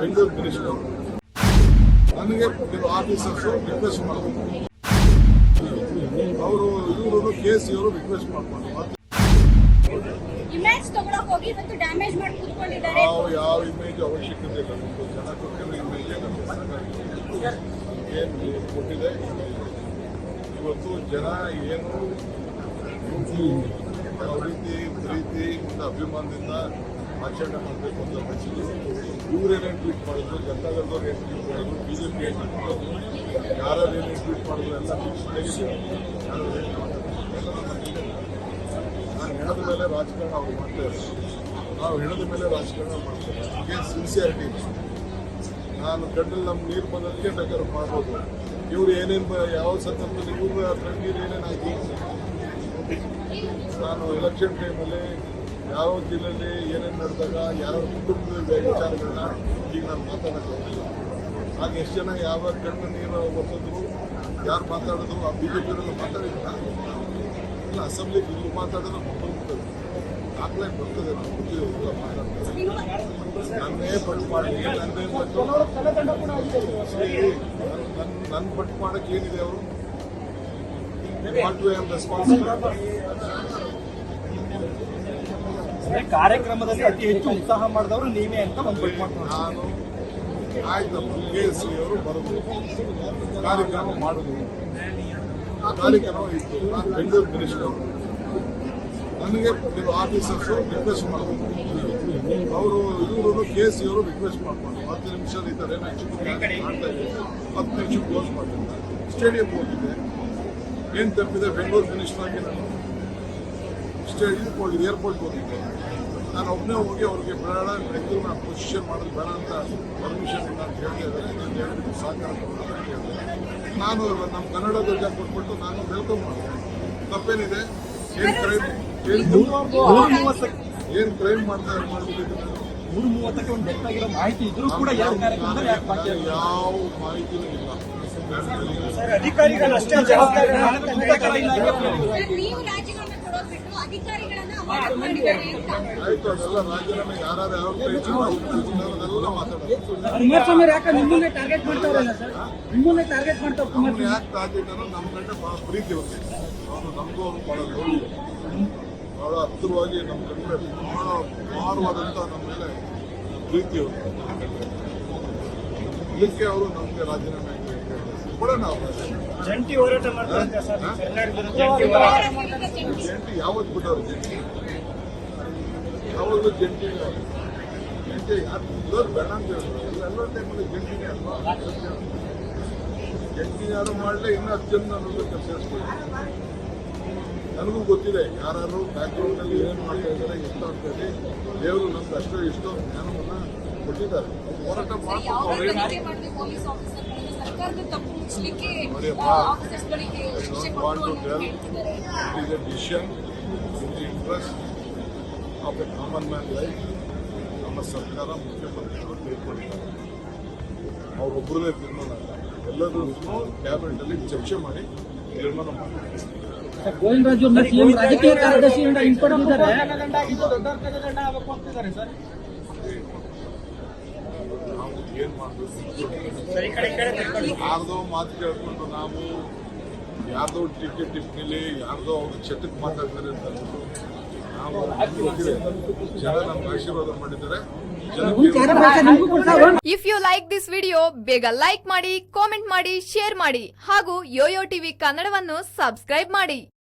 Bengaluru minister ನನಗೆ ಕೆಲವು officers request ಮಾಡಬೇಕು. ಅವರು ಇವರು ಕೆ ಸಿ ಅವರು ರಿಕ್ವೆಸ್ಟ್ ಮಾಡ್ಕೊಂಡು ಮತ್ತೆ ಇಮೇಜ್ ತಗೊಳಕ್ ಹೋಗಿ ಇವತ್ತು ಡ್ಯಾಮೇಜ್ ಮಾಡಿ ಕೂತ್ಕೊಂಡಿದ್ದಾರೆ. ಯಾವ ಯಾವ ಇಮೇಜ್ ಅವಶ್ಯಕತೆ ಇಲ್ಲ. ನಮ್ದು ಜನ ಕೊಟ್ಟಿರೋ ಇಮೇಜ್ ಏನು ಕೊಟ್ಟಿದೆ? ಇವತ್ತು ಜನ ಏನು ಯಾವ ರೀತಿ ಪ್ರೀತಿ ಮತ್ತು ಅಭಿಮಾನದಿಂದ ಆಚರಣೆ ಮಾಡಬೇಕು ಅಂತ ಇವರೇನೇನು ಟ್ವೀಟ್ ಮಾಡಿದ್ರು ಜನತಾದಳದವ್ರು ಏನು ಟ್ವೀಟ್ ಮಾಡಿದ್ರು ಬಿ ಜೆ ಏನು ಟ್ವೀಟ್ ಮಾಡಿದ್ರು ಯಾರು ಏನೇನು ಟ್ವೀಟ್ ಮಾಡಿದ್ರು ಎಲ್ಲ ನಾನು ಹೆಣದ ಮೇಲೆ ರಾಜಕಾರಣ ಅವ್ರು ಮಾಡ್ತೇವೆ ನಾವು ಹೆಣದ ಮೇಲೆ ರಾಜಕಾರಣ ಮಾಡ್ತೇವೆ ನಮಗೆ ಸಿನ್ಸಿಯಾರಿಟಿ ನಾನು ಗಂಡಲ್ಲಿ ನಮ್ಮ ನೀರು ಬಂದದಕ್ಕೆ ಬೇಕಾದ್ರೆ ಮಾಡ್ಬೋದು ಇವ್ರು ಏನೇನು ಯಾವ ಸಂದರ್ಭದಲ್ಲಿ ಇವ್ರ ಏನೇನು ಏನೇನಾಯ್ತು ನಾನು ಎಲೆಕ್ಷನ್ ಟೈಮಲ್ಲಿ ಯಾವ ಜಿಲ್ಲೆಯಲ್ಲಿ ಏನೇನು ನಡೆದಾಗ ಯಾವ ಕುಟುಂಬದ ವಿಚಾರಗಳನ್ನ ಈಗ ನಾನು ಮಾತಾಡೋಕ್ಕೆ ಹೋಗಿಲ್ಲ ಆಗ ಎಷ್ಟು ಜನ ಯಾವ ಕಣ್ಣು ನೀರು ಒಪ್ಪಿದ್ರು ಯಾರು ಮಾತಾಡೋದು, ಆ ಬಿ ಜೆ ಪಿಯವರೆಲ್ಲ ಮಾತಾಡಿದ್ರ ಇಲ್ಲ ಅಸೆಂಬ್ಲಿಗೆ ಇಲ್ಲಿ ಮಾತಾಡೋದು ಬರ್ತದೆ ದಾಖಲೆ ಬರ್ತದೆ ನಾವು ಮಾತಾಡ್ತಾರೆ. ನನ್ನೇ ಪಟ್ಟು ಮಾಡಿ, ನನ್ನೇ ಪಟ್ಟು ನನ್ನ ನನ್ನ ಪಟ್ಟು ಮಾಡೋಕ್ಕೆ ಏನಿದೆ ಅವರು? ವಾಟ್ ವೇ ಆಮ್ ರೆಸ್ಪಾನ್ಸಿಬಲ್ ಕಾರ್ಯಕ್ರಮದಲ್ಲಿ ಅತಿ ಹೆಚ್ಚು ಉತ್ಸಾಹ ಮಾಡಿದವರು ನೀವೇ ಅಂತ ಒಂದು ಬಿಟ್ ನಾನು ಕೆ ಅವರು ಕಾರ್ಯಕ್ರಮ ಮಾಡೋದು ಆ ಕಾರ್ಯಕ್ರಮ ಇತ್ತು. ನನಗೆ ರಿಕ್ವೆಸ್ಟ್ ಮಾಡೋದು ಅವರು ಇವರು ಕೆ ಸಿ ಅವರು ರಿಕ್ವೆಸ್ಟ್ ಮಾಡ್ಕೊಂಡು ಹತ್ತು ನಿಮಿಷ ಈ ಥರ ಹತ್ತು ನಿಮಿಷ ಕ್ಲೋಸ್ ಮಾಡಿಲ್ಲ ಸ್ಟೇಡಿಯಂ ಹೋಗಿದೆ. ಏನು ತಪ್ಪಿದೆ? ಬೆಂಗಳೂರು ಮಿನಿಸ್ಟರ್ ಆಗಿ ನಾನು ಸ್ಟೇ ಇದಕ್ಕೆ ಹೋಗಿ ಏರ್ಪೋರ್ಟ್ಗೆ ಹೋಗಿದ್ದೆ ನಾನು ಒಬ್ಬನೇ ಹೋಗಿ ಅವ್ರಿಗೆ ಬೇಡ ಬೆಂಗಳೂರು ನಾನು ಪೊಸಿಷನ್ ಮಾಡೋದು ಬೇಡ ಅಂತ ಪರ್ಮಿಷನ್ ಇಲ್ಲ ಅಂತ ಹೇಳ್ತಾ ಇದ್ದಾರೆ. ನಾನು ಹೇಳಿದ್ರು ಸಹಕಾರ ಕೊಡೋಣ ಅಂತ ಹೇಳಿದೆ ನಾನು ನಮ್ಮ ಕನ್ನಡ ಧ್ವಜ ಕೊಟ್ಬಿಟ್ಟು ನಾನು ವೆಲ್ಕಮ್ ಮಾಡಿದೆ ತಪ್ಪೇನಿದೆ? ಏನು ಕ್ರೈಮ್ ಏನು ಕ್ರೈಮ್ ಮಾಡ್ತಾ ಮಾಡ್ಬಿಟ್ಟಿದ್ದೀನಿ ನಾನು? ಮೂರು ಮೂವತ್ತಕ್ಕೆ ಒಂದು ಬೇಕಾಗಿರೋ ಆಗಿರೋ ಮಾಹಿತಿ ಇದ್ರೂ ಕೂಡ ಯಾವ ಮಾಹಿತಿನೂ ಇಲ್ಲ. ಅಧಿಕಾರಿಗಳಷ್ಟೇ ಜವಾಬ್ದಾರಿ ಕುಮಾರಸ್ವಾಮಿ ಯಾಕೆ ನಿಮ್ಮನ್ನೇ ಟಾರ್ಗೆಟ್ ಮಾಡ್ತಾವ್ರಲ್ಲ ಸರ್? ನಿಮ್ಮನ್ನೇ ಟಾರ್ಗೆಟ್ ಮಾಡ್ತಾವ್ ಕುಮಾರಸ್ವಾಮಿ. ಯಾಕೆ ಟಾರ್ಗೆಟ್ ಅನ್ನೋದು ನಮ್ಮ ಗಂಟೆ ಭಾಳ ಪ್ರೀತಿ ಅವ್ರಿಗೆ ಅವನು ನಮಗೂ ಅವ್ನು ಭಾಳ ಗೌರವ. ಭಾಳ ಹತ್ತಿರವಾಗಿ ನಮ್ಮ ಕಂಡ್ರೆ ಬಹಳ ಭಾರವಾದಂಥ ನಮ್ಮ ಮೇಲೆ ಪ್ರೀತಿ ಅವರು ಇದಕ್ಕೆ ಅವರು ನಮಗೆ ರಾಜೀನಾಮೆ ಕೊಡೋಣ ಅವಕಾಶ ಜಂಟಿ ಹೋರಾಟ ಮಾಡ್ತಾರೆ ಸರ್? ಜಂಟಿ ಹೋರಾಟ ಜಂಟಿ ಯಾವತ್ತು ಬಿಟ್ಟವ್ರು ಜಂಟಿ? ಯಾವತ್ತು ಜಂಟಿ? ಜಂಟಿ ಯಾರು ಬಿಡೋರು ಬೇಡ ಅಂತ ಹೇಳಿದ್ರು ಎಲ್ಲ ಎಲ್ಲ ಟೈಮಲ್ಲಿ ಜಂಟಿನೇ ಅಲ್ವಾ? ಜಂಟಿ ಯಾರು ಮಾಡಲೇ ಇನ್ನೂ ಹತ್ತು ಜನ ಅನ್ನೋದು ಕೆಲಸ ನನಗೂ ಗೊತ್ತಿದೆ ಯಾರು ಬ್ಯಾಕ್ಗ್ರೌಂಡಲ್ಲಿ ಏನು ಮಾಡ್ತಾ ಇದ್ದಾರೆ ಎಷ್ಟು ಆಗ್ತದೆ ದೇವರು ನಮ್ಗೆ ಅಷ್ಟೋ ಇಷ್ಟೋ. ಜ್ಞಾನವನ್ನು ಕೊಟ್ಟಿದ್ದಾರೆ. ಹೋರಾಟ in the interest of a common man life. ನಮ್ಮ ಸರ್ಕಾರ ಮುಖ್ಯಮಂತ್ರಿಗಳು ತೆಗೆದುಕೊಂಡಿದ್ದಾರೆ ತೀರ್ಮಾನ ಅಲ್ಲ. ಎಲ್ಲರೂ ಕ್ಯಾಬಿನೆಟ್ ಅಲ್ಲಿ ಚರ್ಚೆ ಮಾಡಿ ತೀರ್ಮಾನ ಮಾಡಿದ್ದಾರೆ ಗೋವಿಂದರಾಜು ರಾಜಕೀಯ ಏನ್ ಮಾಡಬೇಕು. ಯಾರ್ದೋ ಮಾತು ಕೇಳ್ಕೊಂಡು ನಾವು ಯಾರ್ದೋ ಟಿಕೆಟ್ ಟಿಪ್ಪಣಿಲಿ ಯಾರ್ದೋ ಅವ್ರ ಚಟಕ್ಕೆ ಮಾತಾಡ್ತಾರೆ ಅಂತ ಅಂದ್ಬಿಟ್ಟು ನಾವು ಜನ ನಮ್ಗೆ ಆಶೀರ್ವಾದ ಮಾಡಿದ್ದಾರೆ. If you like this video ಬೇಗ ಲೈಕ್ ಮಾಡಿ ಕಾಮೆಂಟ್ ಮಾಡಿ ಶೇರ್ ಮಾಡಿ ಹಾಗೂ ಯೋಯೋ ಟಿವಿ ಕನ್ನಡವನ್ನು ಸಬ್ಸ್ಕ್ರೈಬ್ ಮಾಡಿ.